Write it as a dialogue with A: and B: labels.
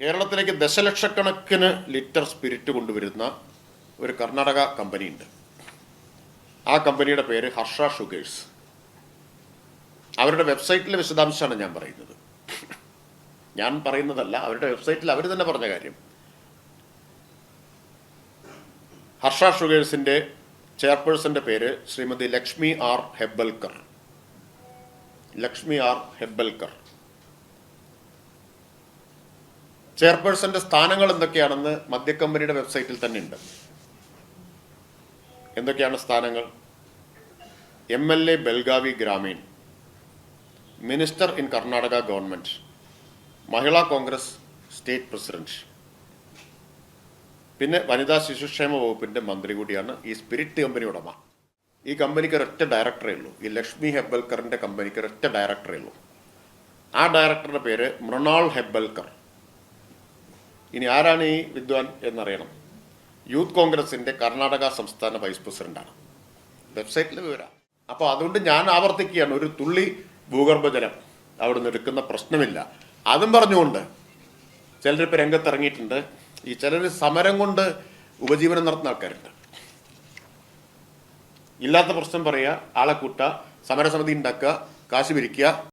A: കേരളത്തിലേക്ക് ദശലക്ഷക്കണക്കിന് litre spirit കൊണ്ടുവരുന്ന ഒരു കർണാടക കമ്പനിയുണ്ട്. ആ കമ്പനിയുടെ പേര് ഹർഷ ഷുഗേഴ്സ്. അവരുടെ വെബ്സൈറ്റിലെ വിശദാംശമാണ് ഞാൻ പറയുന്നത്. ഞാൻ പറയുന്നതല്ല അവരുടെ വെബ്സൈറ്റിൽ അവർ തന്നെ പറഞ്ഞ കാര്യം. ഹർഷ ഷുഗേഴ്സിന്റെ ചെയർപേഴ്സന്റെ പേര് ശ്രീമതി ലക്ഷ്മി ആർ ഹെബൽക്കർ ലക്ഷ്മി ആർ ഹെബൽക്കർ ചെയർപേഴ്സന്റെ സ്ഥാനങ്ങൾ എന്തൊക്കെയാണെന്ന് മദ്യക്കമ്പനിയുടെ വെബ്സൈറ്റിൽ തന്നെ ഉണ്ട്. എന്തൊക്കെയാണ് സ്ഥാനങ്ങൾ? M L A Belagavi Gramin minister in Karnataka government Mahila Congress state president. പിന്നെ വനിതാ ശിശുക്ഷേമ വകുപ്പിന്റെ മന്ത്രി കൂടിയാണ് ഈ സ്പിരിറ്റ് കമ്പനി ഉടമ. ഈ കമ്പനിക്ക് ഒരൊറ്റ ഡയറക്ടറേ ഉള്ളൂ. ഈ ലക്ഷ്മി ഹെബൽക്കറിന്റെ കമ്പനിക്ക് ഒരൊറ്റ ഡയറക്ടറേ ഉള്ളൂ. ആ ഡയറക്ടറുടെ പേര് മൃണാൾ ഹെബൽക്കർ ഇനി ആരാണ് ഈ വിദ്വാൻ എന്നറിയണം. യൂത്ത് കോൺഗ്രസിന്റെ കർണാടക സംസ്ഥാന വൈസ് പ്രസിഡന്റാണ്. വെബ്സൈറ്റിൽ വിവരം. അപ്പോൾ അതുകൊണ്ട് ഞാൻ ആവർത്തിക്കുകയാണ് ഒരു തുള്ളി ഭൂഗർഭജലം അവിടുന്ന് എടുക്കുന്ന പ്രശ്നമില്ല. അതും പറഞ്ഞുകൊണ്ട് ചിലരിപ്പോൾ രംഗത്തിറങ്ങിയിട്ടുണ്ട്. ഈ ചിലർ സമരം കൊണ്ട് ഉപജീവനം നടത്തുന്ന ആൾക്കാരുണ്ട്. ഇല്ലാത്ത പ്രശ്നം പറയുക ആളെ കൂട്ടുക സമരസമിതി ഉണ്ടാക്കുക കാശ് പിരിക്കുക.